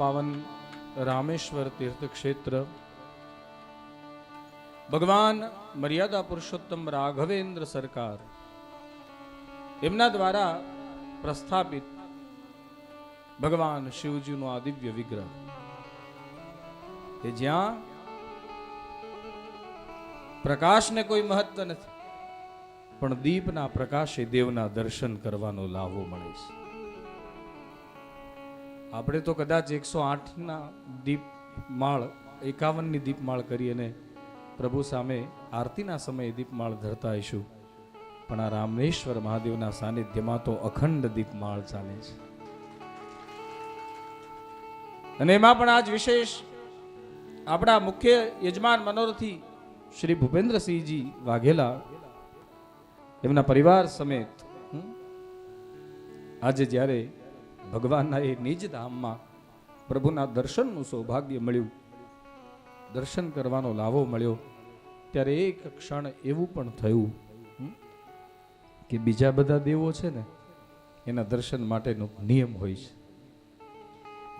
પાવન રામેશ્વર તીર્થ ક્ષેત્ર ભગવાન મર્યાદા પુરુષોત્તમ રાઘવેન્દ્ર સરકાર એમના દ્વારા પ્રસ્થાપિત ભગવાન શિવજીનો આ દિવ્ય વિગ્રહ. કે જ્યાં પ્રકાશને કોઈ મહત્વ નથી, પણ દીપના પ્રકાશે દેવના દર્શન કરવાનો લાહવો મળે છે. આપણે તો કદાચ એકસો આઠના દીપ માળ, એકાવનની દીપમાળ કરી અને પ્રભુ સામે આરતીના સમયે દીપમાળ ધરતા હઈશું પણ આ રામેશ્વર મહાદેવના સાનિધ્યમાં તો અખંડ દીપમાળ ચાલે છે. અને એમાં પણ આજ વિશેષ આપણા મુખ્ય યજમાન મનોરથી શ્રી ભૂપેન્દ્રસિંહજી વાઘેલા એમના પરિવાર સમેત આજે જ્યારે ભગવાનના એ નિજ ધામમાં પ્રભુના દર્શનનું સૌભાગ્ય મળ્યું. દર્શન કરવાનો લાવો મળ્યો. ત્યારે એક ક્ષણ એવું પણ થયું કે બીજા બધા દેવો છે ને, એના દર્શન માટેનો નિયમ હોય છે.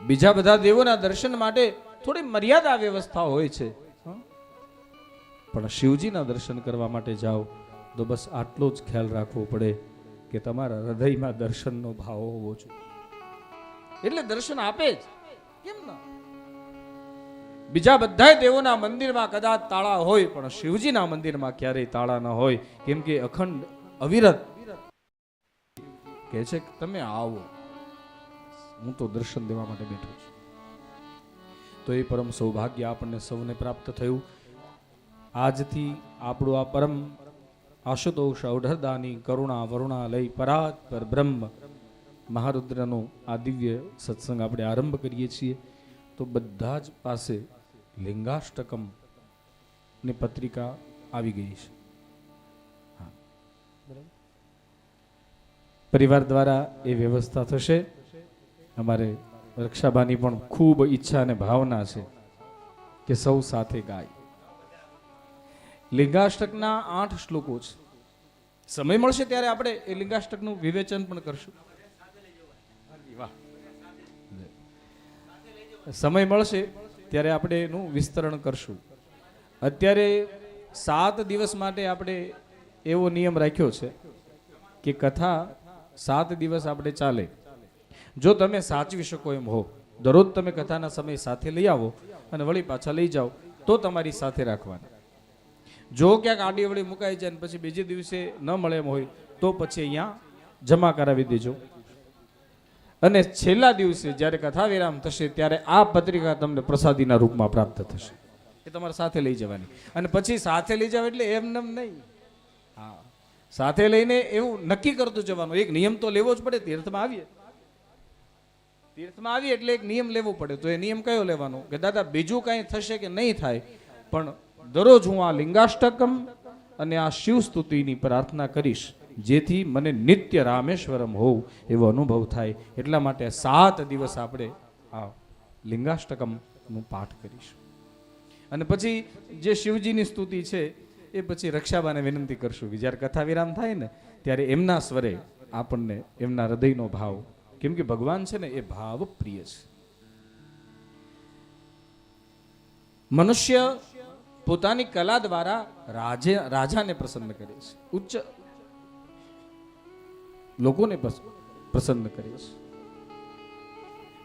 બીજા બધા દેવોના દર્શન માટે થોડી મર્યાદા વ્યવસ્થા હોય છે? પણ શિવજીના દર્શન કરવા માટે જાઓ, તો બસ આટલો જ ખ્યાલ રાખવો પડે કે તમારા હૃદયમાં દર્શનનો ભાવ હોવો જોઈએ. એટલે દર્શન આપે જ. કેમ ના? બીજા બધા દેવોના મંદિરમાં કદાચ તાળા હોય પણ શિવજીના મંદિરમાં ક્યારેય તાળા ન હોય. કેમ કે અખંડ અવિરત. કહે છે કે તમે આવો. હું તો દર્શન દેવા માટે બેઠો છું. તો એ પરમ સૌભાગ્ય આપણને સૌને પ્રાપ્ત થયું. આજથી આપણું આ પરમ આશુતોષ ઔઢરદાની કરુણા વરુણા લઈ પરાત પર બ્રહ્મ. મહારુદ્રનો આ દિવ્ય સત્સંગ આપણે આરંભ કરીએ છીએ. તો બધા જ પાસે લિંગાષ્ટકમની પત્રિકા આવી ગઈ છે. પરિવાર દ્વારા એ વ્યવસ્થા થશે. અમારે રક્ષાબાની પણ ખૂબ ઈચ્છા અને ભાવના છે કે સૌ સાથે ગાય. લિંગાષ્ટકના આઠ શ્લોકો છે. સમય મળશે ત્યારે આપણે એ લિંગાષ્ટકનું વિવેચન પણ કરશું. સમય મળશે ત્યારે આપણે એનું વિસ્તરણ કરશું. અત્યારે સાત દિવસ માટે આપણે એવો નિયમ રાખ્યો છે કે કથા સાત દિવસ આપણે ચાલે. જો તમે સાચવી શકો એમ હો, દરરોજ તમે કથાના સમય સાથે લઈ આવો અને વળી પાછા લઈ જાઓ, તો તમારી સાથે રાખવાના. જો ક્યાંક આડી વળી મુકાઈ જાય પછી બીજે દિવસે ન મળે એમ હોય, તો પછી અહીંયા જમા કરાવી દેજો. અને છેલ્લા દિવસે જ્યારે કથા વિરામ થશે ત્યારે આ પત્રિકા તમને પ્રસાદીના રૂપમાં પ્રાપ્ત થશે. એ તમારે સાથે લઈ જવાની. અને પછી સાથે લઈ જાવ એટલે એમ નમ નહીં. હા. સાથે લઈને એવું નક્કી કરતું જવાનું. એક નિયમ તો લેવો જ પડે, તીર્થમાં આવીએ. તીર્થમાં આવીએ એટલે એક નિયમ લેવો પડે. તો એ નિયમ કયો લેવાનો? કે દાદા, બીજું કાંઈ થશે કે નહીં થાય, પણ દરરોજ હું આ લિંગાષ્ટકમ અને આ શિવ સ્તુતિની પ્રાર્થના કરીશ. જેથી મને નિત્ય રામેશ્વરમ હોઉં એવો અનુભવ થાય. એટલા માટે સાત દિવસ આપણે આ લિંગાષ્ટકમનું પાઠ કરીશું. અને પછી જે શિવજીની સ્તુતિ છે, એ પછી રક્ષાબાને વિનંતી કરશું. જ્યારે કથા વિરામ થાય ને, ત્યારે એમના સ્વરે આપણને એમના હૃદયનો ભાવ, કેમ કે ભગવાન છે ને, એ ભાવ પ્રિય છે. મનુષ્ય પોતાની કલા દ્વારા રાજે, રાજાને પ્રસન્ન કરે છે. ઉચ્ચ લોકોને પ્રસ- પ્રસન્ન કરે. છે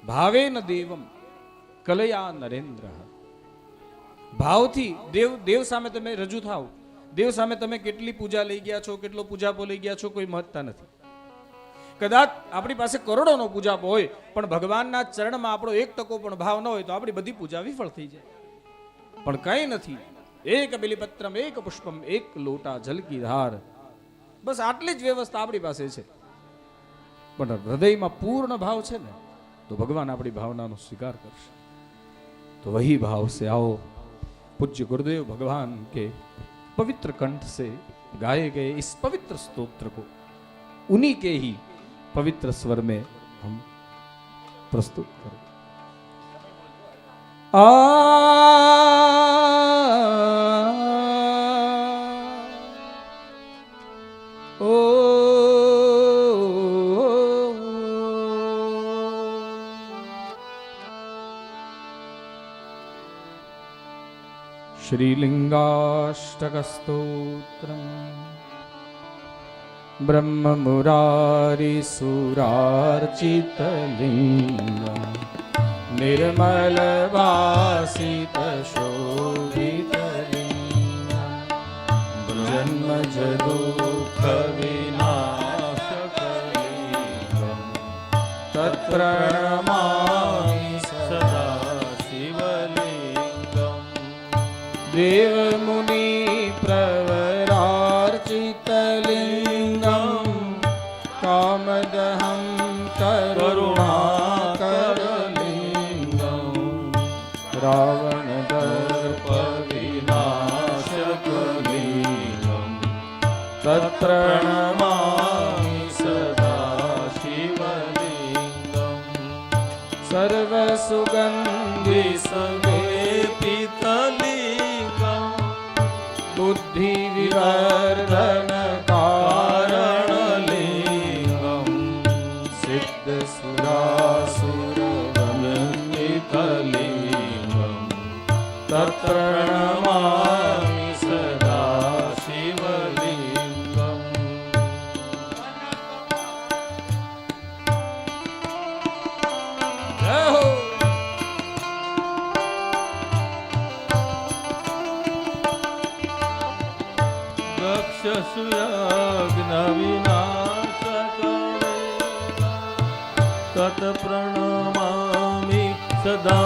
ભાવેન દેવમ કલયા નરેન્દ્ર. ભાવથી દેવ દેવ સામે તમે રજૂ થાવ. દેવ સામે તમે કેટલી પૂજા લઈ ગયા છો, કેટલો પૂજાપો લઈ ગયા છો, કોઈ મહત્તા નથી. કદાચ આપણી પાસે કરોડોનો પૂજાપો હોય, પણ ભગવાનના ચરણમાં આપણો એક ટકો પણ ભાવ ન હોય તો આપણી બધી પૂજા વિફળ થઈ જાય. પણ કંઈ નથી. એક બિલીપત્રમ, એક પુષ્પમ, એક લોટા જલકી ધાર બસ આટલી જ વ્યવસ્થા આપણી પાસે છે. પણ હૃદયમાં પૂર્ણ ભાવ છે ને તો ભગવાન આપણી ભાવનાનો સ્વીકાર કરશે तो वही भाव से आओ पूज्य गुरुदेव भगवान के पवित्र कंठ से गाए गए इस पवित्र स्तोत्र को उन्हीं के ही पवित्र स्वर में हम प्रस्तुत करें ઓ श्रीलिङ्गाष्टकस्तोत्रम् ब्रह्ममुरारिसुरार्चितलिङ्गम् निर्मलवासितशोभितलिङ्गम् जन्मजदुःखविनाशकलिङ्गम् રાવણ દર્પ વિનાશક નીલમ તત્રણમામિ સદા શિવલિંગમ સર્વસુગંધિ સમેપિતલિંગમ બુદ્ધિ વિવર્ધન दक्षसुयाज्ञविनाशकले तत्प्रणमामि सदा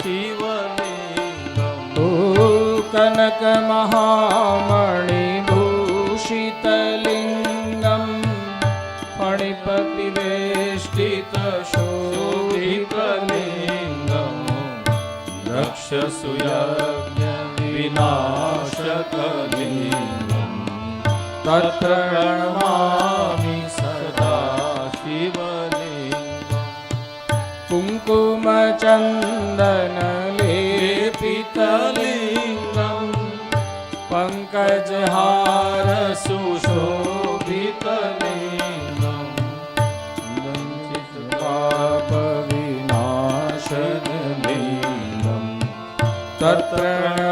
शिवलिङ्गम् ओ તત્ર પ્રણમામિ સદા શિવલિંગ કુંકુમચંદન લેપિતલિંગમ પંકજહાર સુશોભિતલિંગમ પાપ વિનાશદલિંગમ તત્ર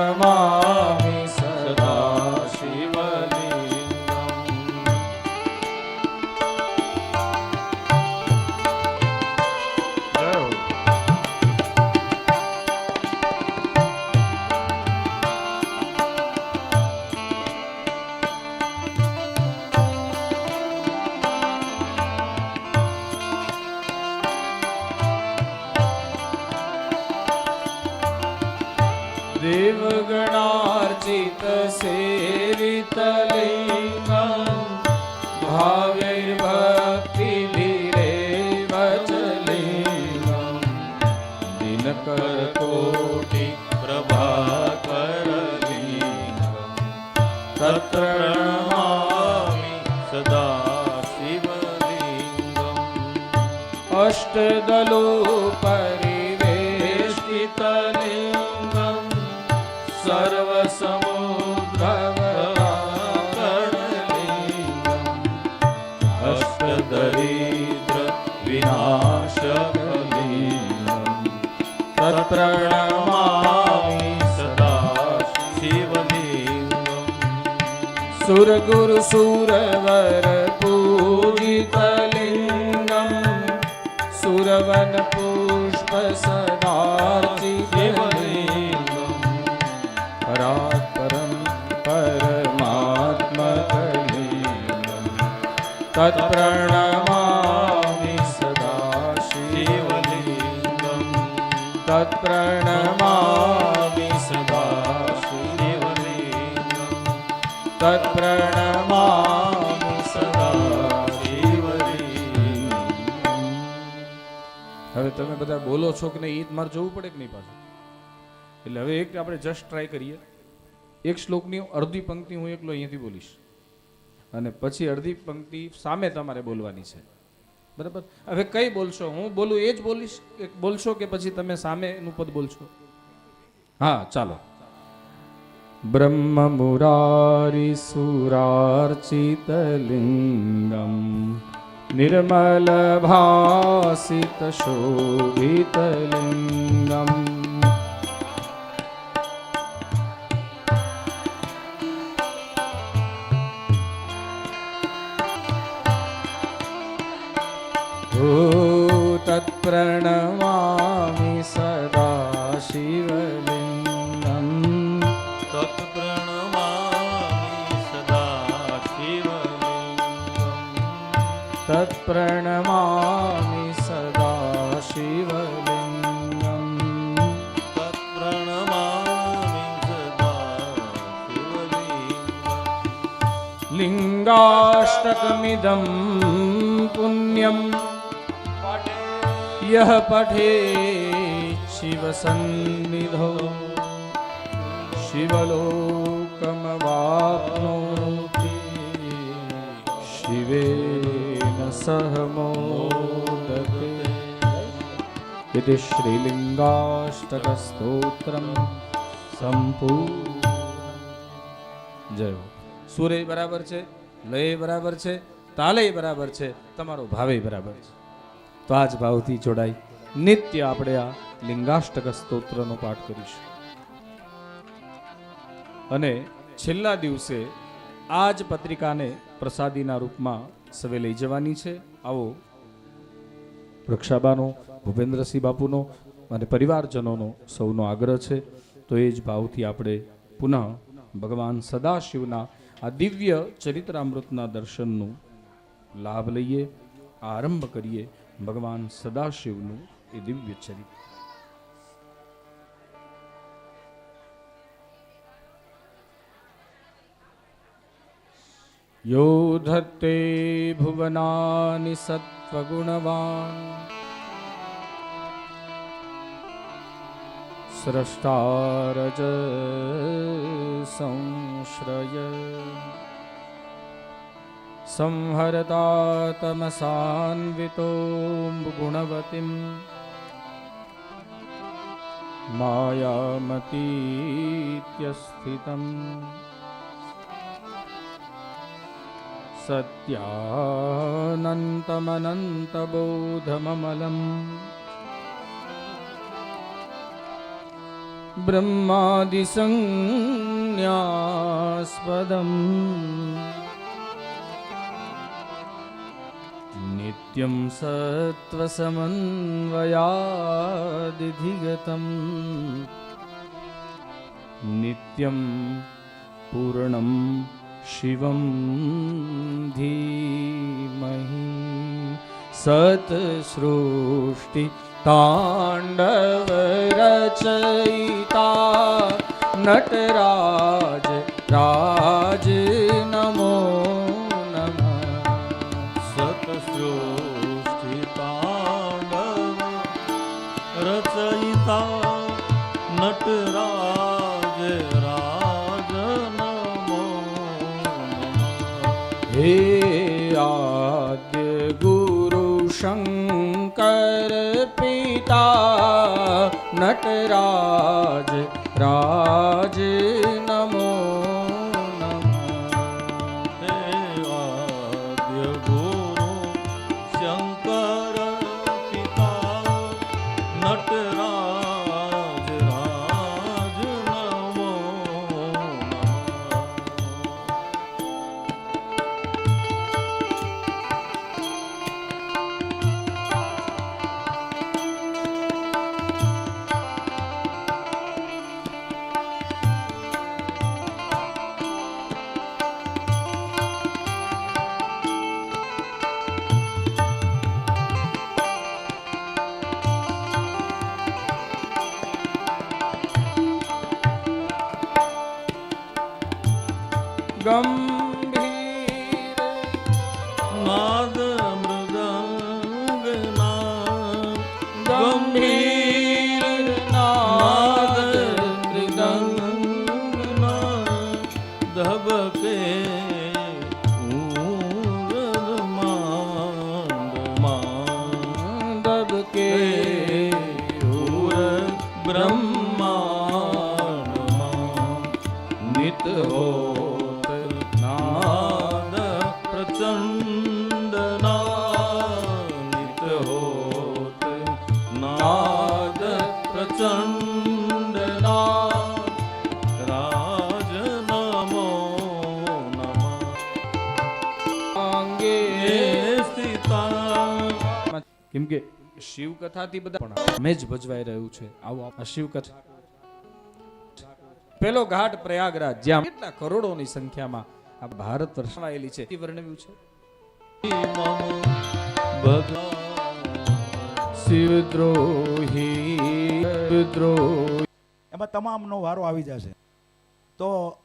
દિનકર કોટી પ્રભાકર તત્રણમામિ સદા શિવલિંગમ. અષ્ટદલો સુર ગુરુ સુરવર પૂજિતલિંગમ સુરવન પુષ્પ સદાર્ચિતલિંગમ પરાપરમ પરમાત્મકલિંગમ તત્પ્રણમામિ સદા શિવલિંગમ તત્પ્રણ તમે બધા બોલો છો કે નહીં, એ જ મારે જોવું પડે કે નહીં પાછું? એટલે હવે એક આપણે જસ્ટ ટ્રાય કરીએ. એક શ્લોકની અડધી પંક્તિ હું એકલો અહીંયાથી બોલીશ. અને પછી અડધી પંક્તિ સામે તમારે બોલવાની છે. બરાબર? હવે કઈ બોલશો? હું બોલું એ જ બોલીશ બોલશો કે પછી તમે સામેનું પદ બોલશો? હા, ચાલો. બ્રહ્મ મુરારી સુરાર્ચિત નિર્મલભાસિતશોભિતલિંગમ ઓ લિંગાષ્ટકમિદં પુણ્યમ યહ પઠે શિવસન્નિધો શિવલોકમવાપ્નોતિ શિવેન સહ મોદતે इति શ્રીલિંગાષ્ટકસ્તોત્રમ સંપૂર્ણ જય સુરે બરાબર છે લય બરાબર છે તાલે બરાબર છે, તમારો ભાવે બરાબર છે. તો આ જ ભાવથી જોડાઈ, નિત્ય આપણે આ લિંગાષ્ટક સ્તોત્રનો પાઠ કરીશું. અને છેલ્લા દિવસે આ જ પત્રિકાને પ્રસાદીના રૂપમાં સવે લઈ જવાની છે. આવો રક્ષાબાનો, ભૂપેન્દ્રસિંહ બાપુનો અને પરિવારજનોનો સૌનો આગ્રહ છે. તો એ જ ભાવથી આપણે પુનઃ ભગવાન સદાશિવના આ દિવ્ય ચરિત્રામૃતના દર્શનનું લાભ લઈએ આરંભ કરીએ ભગવાન સદાશિવનું એ દિવ્ય ચરિત્ર यो धत्ते भुवनानि सत्त्वगुणवान् स्रष्टारज संश्रय संहरता तमसान्वितो गुणवतीम् मायामतीत्यस्थितम् सत्यानन्तमनन्तबोधममलम् ब्रह्मादिसंज्ञास्पदम् नित्यं सत्त्वसमन्वयादिधिगतम् नित्यं पूर्णं शिवं धीमहि सत्सृष्टि ताण्डवरचयिता नटराज राज હે આદ્ય ગુરુ શંકર પિતા નટરાજ રાજ હિત હોત નાદ પ્રચંડ નાદ હોત નાદ પ્રચંડ અંગે સ્થિતા કેમ કે શિવકથાથી બધા મેં જ ભજવાઈ રહ્યું છે. આવો આ શિવકથા પેલો ઘાટ પ્રયાગરાજ જ્યાં કેટલા કરોડોની સંખ્યામાં આ ભારત વર્ષણાયેલી છે. તે વર્ણવ્યું છે. ભગવાન શિવદ્રોહી. એમાં તમામનો વારો આવી જશે. તો